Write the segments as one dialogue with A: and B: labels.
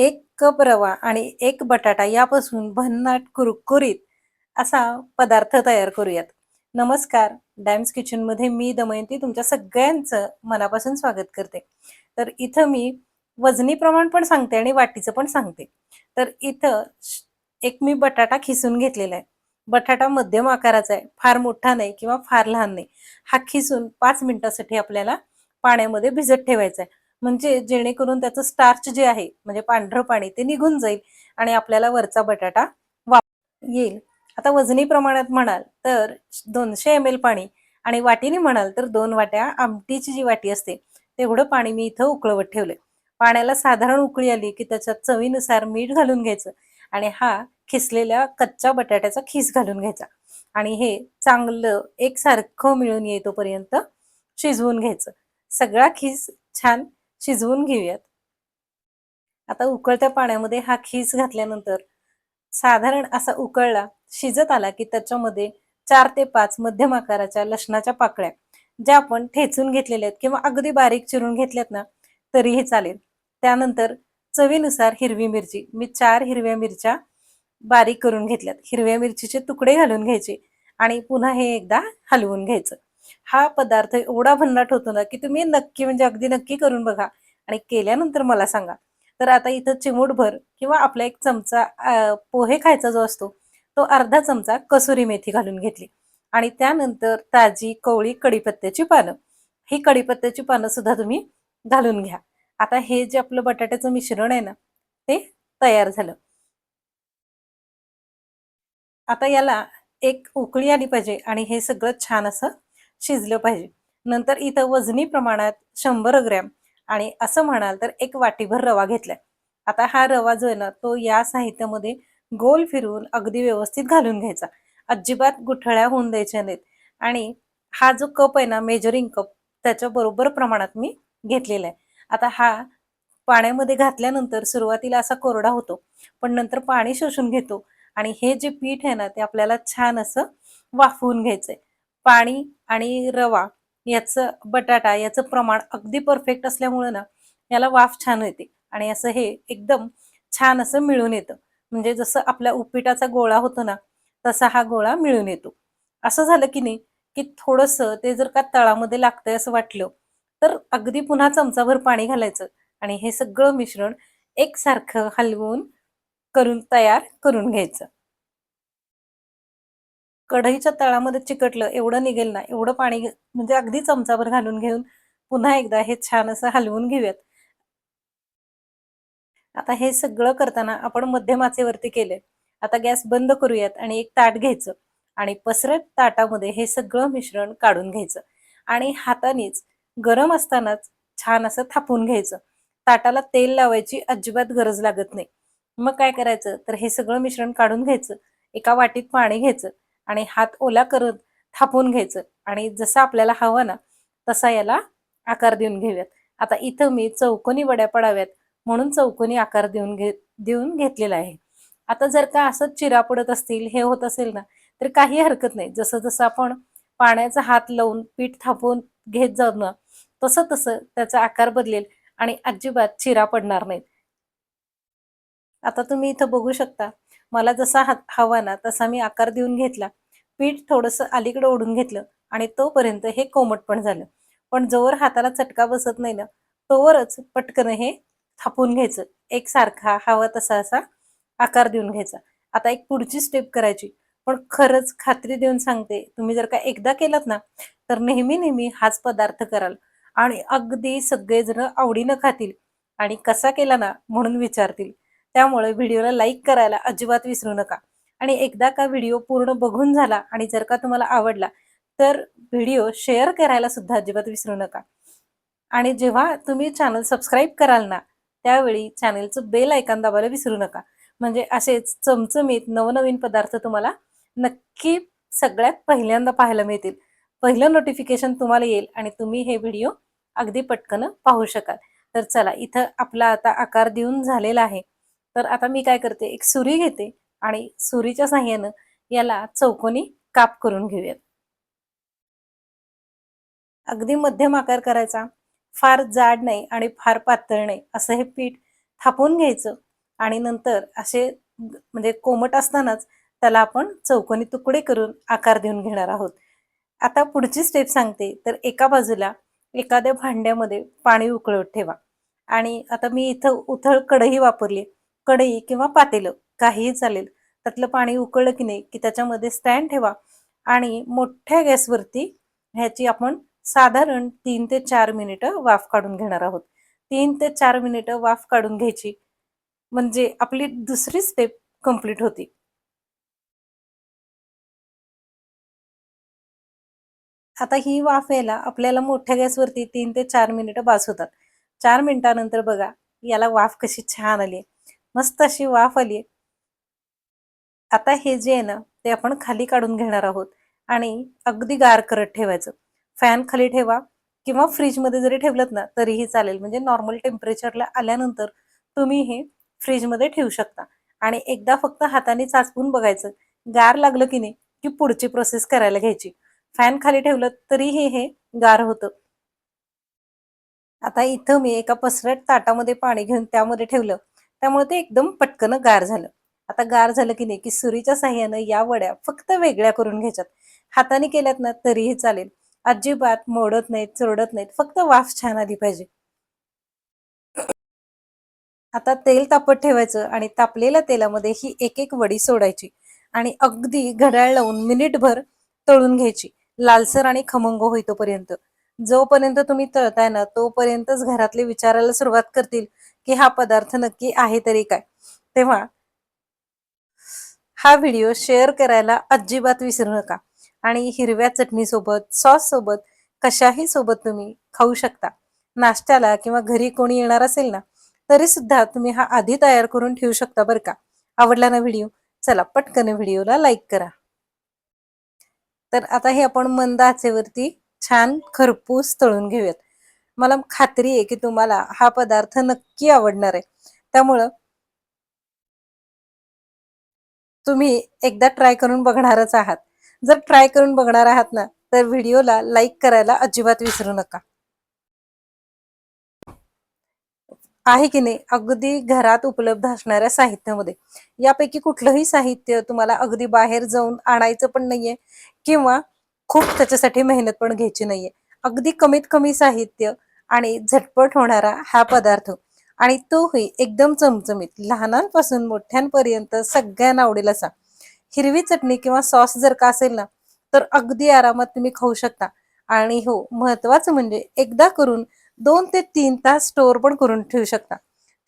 A: एक कप रवा आणि एक बटाटा यापासून भन्नाट कुरकुरीत असा पदार्थ तयार करूयात. नमस्कार डॅम्स किचनमध्ये मी दमयंती तुमच्या सगळ्यांचं मनापासून स्वागत करते. तर इथं मी वजनी प्रमाण पण सांगते आणि वाटीचं पण सांगते. तर इथं एक मी बटाटा खिसून घेतलेला आहे. बटाटा मध्यम आकाराचा आहे फार मोठा नाही किंवा फार लहान नाही. हा खिसून पाच मिनिटासाठी आपल्याला पाण्यामध्ये भिजत ठेवायचा आहे. म्हणजे जेणेकरून त्याचं स्टार्च जे आहे म्हणजे पांढरं पाणी ते निघून जाईल आणि आपल्याला वरचा बटाटा वाप येईल. आता वजनी प्रमाणात म्हणाल तर दोनशे एम एल पाणी आणि वाटीने म्हणाल तर दोन वाट्या आमटीची जी वाटी असते तेवढं पाणी मी इथं उकळवत ठेवलंय. पाण्याला साधारण उकळी आली की त्याच्यात चवीनुसार मीठ घालून घ्यायचं आणि हा खिसलेल्या कच्च्या बटाट्याचा खिस घालून घ्यायचा आणि हे चांगलं एकसारखं मिळून येतोपर्यंत शिजवून घ्यायचं. सगळा खिस छान शिजवून घेऊयात. आता उकळत्या पाण्यामध्ये हा खीस घातल्यानंतर साधारण असा उकळला शिजत आला की त्याच्यामध्ये चार ते पाच मध्यम आकाराच्या लसणाच्या पाकळ्या ज्या आपण ठेचून घेतलेल्या आहेत किंवा अगदी बारीक चिरून घेतल्यात ना तरीही चालेल. त्यानंतर चवीनुसार हिरवी मिरची मी चार हिरव्या मिरच्या बारीक करून घेतल्यात. हिरव्या मिरचीचे तुकडे घालून घ्यायचे आणि पुन्हा हे एकदा हलवून घ्यायचं. हा पदार्थ एवढा भन्नाट होतो ना की तुम्ही नक्की म्हणजे अगदी नक्की करून बघा आणि केल्यानंतर मला सांगा. तर आता इथं चिमूटभर किंवा आपला एक चमचा पोहे खायचा जो असतो तो अर्धा चमचा कसुरी मेथी घालून घेतली. आणि त्यानंतर ताजी कवळी कडीपत्त्याची पानं. ही कढीपत्त्याची पानं सुद्धा तुम्ही घालून घ्या. आता हे जे आपलं बटाट्याचं मिश्रण आहे ना ते तयार झालं. आता याला एक उकळी आली पाहिजे आणि हे सगळं छान असं शिजलं पाहिजे. नंतर इथं वजनी प्रमाणात शंभर ग्रॅम आणि असं म्हणाल तर एक वाटीभर रवा घेतलाय. आता हा रवा जो आहे ना तो या साहित्यामध्ये गोल फिरवून अगदी व्यवस्थित घालून घ्यायचा. अजिबात गुठळ्या होऊन द्यायच्या नाहीत. आणि हा जो कप आहे ना मेजरिंग कप त्याच्या बरोबर प्रमाणात मी घेतलेला आहे. आता हा पाण्यामध्ये घातल्यानंतर सुरुवातीला असा कोरडा होतो पण नंतर पाणी शोषून घेतो आणि हे जे पीठ आहे ना ते आपल्याला छान असं वाफवून घ्यायचंय. पाणी आणि रवा याचं बटाटा याचं प्रमाण अगदी परफेक्ट असल्यामुळं ना याला वाफ छान येते. आणि असं हे एकदम छान असं मिळून येतं. म्हणजे जसं आपल्या उपिटाचा गोळा होतो ना तसा हा गोळा मिळून येतो. असं झालं की नाही की थोडंसं ते जर का तळामध्ये लागतंय असं वाटलं तर अगदी पुन्हा चमचाभर पाणी घालायचं आणि हे सगळं मिश्रण एकसारखं हलवून करून तयार करून घ्यायचं. कढईच्या तळामध्ये चिकटलं एवढं निघेल ना एवढं पाणी म्हणजे अगदी चमचाभर घालून घेऊन पुन्हा एकदा हे छान असं हलवून घेऊयात. आता हे सगळं करताना आपण मध्यम आचेवरती केलंय. आता गॅस बंद करूयात आणि एक ताट घ्यायचं आणि पसरट ताटामध्ये हे सगळं मिश्रण काढून घ्यायचं आणि हातानेच गरम असतानाच छान असं थापून घ्यायचं. ताटाला तेल लावायची अजिबात गरज लागत नाही. मग काय करायचं? तर हे सगळं मिश्रण काढून घ्यायचं. एका वाटीत पाणी घ्यायचं. आणि हात ओला करत थापून घ्यायचं. आणि जसं आपल्याला हवं ना तसा याला आकार देऊन घेऊयात. आता इथं मी चौकोनी वड्या पडाव्यात म्हणून चौकोनी आकार देऊन घे देऊन घेतलेला आहे. आता जर का असंच चिरा पडत असतील हे होत असेल ना तर काही हरकत नाही. जसं जसं आपण पाण्याचा हात लावून पीठ थापून घेत जाऊ ना तसं तसं त्याचा आकार बदलेल आणि अजिबात चिरा पडणार नाहीत. आता तुम्ही इथं बघू शकता मला जसा हात हवा ना तसा मी आकार देऊन घेतला. पीठ थोडंसं अलीकडे ओढून घेतलं आणि तोपर्यंत हे कोमट पण झालं. पण जोवर हाताला चटका बसत नाही ना तोवरच पटकन हे थापून घ्यायचं. एकसारखा हवा तसा असा आकार देऊन घ्यायचा. आता एक पुढची स्टेप करायची. पण खरंच खात्री देऊन सांगते तुम्ही जर का एकदा केलात ना तर नेहमी नेहमी हाच पदार्थ कराल. आणि अगदी सगळेजण आवडीनं खातील आणि कसा केला ना म्हणून विचारतील. त्यामुळे व्हिडिओला लाईक करायला अजिबात विसरू नका. आणि एकदा का व्हिडिओ पूर्ण बघून झाला आणि जर का तुम्हाला आवडला तर व्हिडिओ शेअर करायला सुद्धा अजिबात विसरू नका. आणि जेव्हा तुम्ही चॅनल सबस्क्राईब कराल ना त्यावेळी चॅनलचं बेल ऐकन दाबायला विसरू नका. म्हणजे असेच चमचमीत नवनवीन पदार्थ तुम्हाला नक्की सगळ्यात पहिल्यांदा पाहायला मिळतील. पहिलं नोटिफिकेशन तुम्हाला येईल आणि तुम्ही हे व्हिडिओ अगदी पटकन पाहू शकाल. तर चला इथं आपला आता आकार देऊन झालेला आहे. तर आता मी काय करते एक सुरी घेते. आणि सुरीच्या साह्यानं याला चौकोनी काप करून घेऊयात. अगदी मध्यम आकार करायचा फार जाड नाही आणि फार पातळ नाही असं हे पीठ थापून घ्यायचं आणि नंतर असे म्हणजे कोमट असतानाच त्याला आपण चौकोनी तुकडे करून आकार देऊन घेणार आहोत. आता पुढची स्टेप सांगते तर एका बाजूला एखाद्या भांड्यामध्ये पाणी उकळत ठेवा. आणि आता मी इथं उथळ कढई वापरली कढई किंवा पातेलं. काहीही चालेल. त्यातलं पाणी उकळलं की नाही की त्याच्यामध्ये स्टँड ठेवा आणि मोठ्या गॅसवरती ह्याची आपण साधारण तीन ते चार मिनिटं वाफ काढून घेणार आहोत. तीन ते चार मिनिटं वाफ काढून घ्यायची म्हणजे आपली दुसरी स्टेप कंप्लीट होती. आता ही वाफ यायला आपल्याला मोठ्या गॅसवरती तीन ते चार मिनिटं बास होतात. चार मिनिटानंतर बघा याला वाफ कशी छान आली मस्त अशी वाफ आली आता हे जे आहे ना ते आपण खाली काढून घेणार आहोत. आणि अगदी गार करत ठेवायचं. फॅन खाली ठेवा किंवा फ्रीजमध्ये जरी ठेवलं ना तरीही चालेल. म्हणजे नॉर्मल टेम्परेचरला आल्यानंतर तुम्ही हे फ्रीजमध्ये ठेवू शकता. आणि एकदा फक्त हाताने चाचपून बघायचं गार लागलं की नाही की पुढची प्रोसेस करायला घ्यायची. फॅन खाली ठेवलं तरीही हे गार होतं. आता इथं मी एका पसरट ताटामध्ये पाणी घेऊन त्यामध्ये ठेवलं. त्यामुळे ते एकदम पटकन गार झालं. आता गार झालं की नाही की सुरीच्या साह्यानं या वड्या फक्त वेगळ्या करून घ्यायच्यात. हाताने केल्यात ना तरीही चालेल. अजिबात मोडत नाहीत चोरडत नाहीत फक्त वाफ छान आली पाहिजे. आता तेल तापत ठेवायचं आणि तापलेल्या तेलामध्ये ही एक एक वडी सोडायची आणि अगदी घड्याळ लावून मिनिटभर तळून घ्यायची. लालसर आणि खमंग होईतोपर्यंत. जोपर्यंत तुम्ही तळताय ना तोपर्यंतच घरातले विचारायला सुरुवात करतील की हा पदार्थ नक्की आहे तरी काय. तेव्हा हा व्हिडिओ शेअर करायला अजिबात विसरू नका. आणि हिरव्या चटणीसोबत सॉस सोबत कशाही सोबत तुम्ही खाऊ शकता. नाश्त्याला किंवा घरी कोणी येणार असेल ना तरी सुद्धा तुम्ही हा आधी तयार करून ठेवू शकता बरं का. आवडला ना व्हिडिओ चला पटकन व्हिडिओला लाईक करा. तर आता हे आपण मंद आचेवरती छान खरपूस तळून घेऊयात. मला खात्री आहे की तुम्हाला हा पदार्थ नक्की आवडणार आहे. त्यामुळं तुम्ही एकदा ट्राय करून बघणारच आहात. जर ट्राय करून बघणार आहात ना तर व्हिडिओला लाईक करायला अजिबात विसरू नका. आहे की नाही अगदी घरात उपलब्ध असणाऱ्या साहित्यामध्ये. यापैकी कुठलंही साहित्य तुम्हाला अगदी बाहेर जाऊन आणायचं पण नाहीये किंवा खूप त्याच्यासाठी मेहनत पण घ्यायची नाहीये. अगदी कमीत कमी साहित्य आणि झटपट होणारा हा पदार्थ आणि तोही एकदम चमचमीत लहानांपासून मोठ्यांपर्यंत सगळ्यांना आवडेल असा. हिरवी चटणी किंवा सॉस जर का असेल ना तर अगदी आरामात तुम्ही खाऊ शकता. आणि हो महत्वाचं म्हणजे एकदा करून दोन ते तीन तास स्टोअर पण करून ठेवू शकता.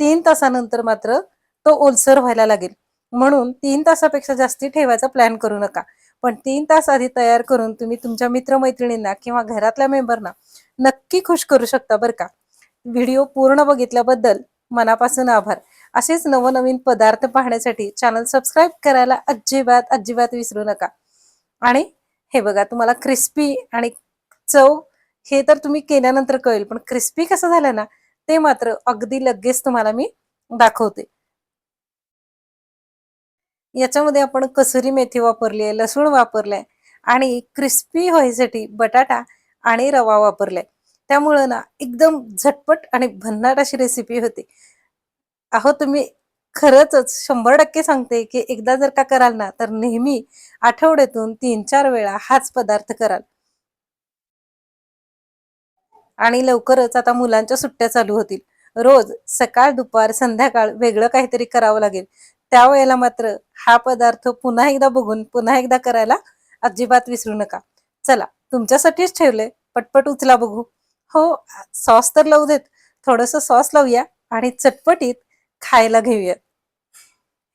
A: तीन तासानंतर मात्र तो ओलसर व्हायला लागेल. म्हणून तीन तासापेक्षा जास्ती ठेवायचा प्लॅन करू नका. पण तीन तास आधी तयार करून तुम्ही तुमच्या मित्रमैत्रिणींना किंवा घरातल्या मेंबरना नक्की खुश करू शकता बरं का. व्हिडिओ पूर्ण बघितल्याबद्दल मनापासून आभार. असेच नवनवीन पदार्थ पाहण्यासाठी चॅनल सबस्क्राईब करायला अजिबात अजिबात विसरू नका. आणि हे बघा तुम्हाला क्रिस्पी आणि चव हे तर तुम्ही केल्यानंतर कळेल पण क्रिस्पी कसं झालं ना ते मात्र अगदी लगेच तुम्हाला मी दाखवते. याच्यामध्ये आपण कसुरी मेथी वापरली आहे लसूण वापरलाय आणि क्रिस्पी व्हायसाठी बटाटा आणि रवा वापरलाय. त्यामुळं ना एकदम झटपट आणि भन्नाट अशी रेसिपी होती. अहो तुम्ही खरंच शंभर टक्के सांगते की एकदा जर का कराल ना तर नेहमी आठवड्यातून तीन चार वेळा हाच पदार्थ कराल. आणि लवकरच आता मुलांच्या सुट्ट्या चालू होतील. रोज सकाळ दुपार संध्याकाळ वेगळं काहीतरी करावं लागेल. त्यावेळेला मात्र हा पदार्थ पुन्हा एकदा बघून पुन्हा एकदा करायला अजिबात विसरू नका. चला तुमच्यासाठीच ठेवलंय. पटपट उचला बघू. हो सॉस तर लावू देत. थोडस सॉस लावूया आणि चटपटीत खायला घेऊयात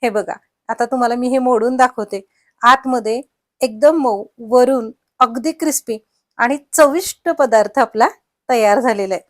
A: हे बघा आता तुम्हाला मी हे मोडून दाखवते. आतमध्ये एकदम मऊ वरून अगदी क्रिस्पी आणि चविष्ट पदार्थ आपला तयार झालेला आहे.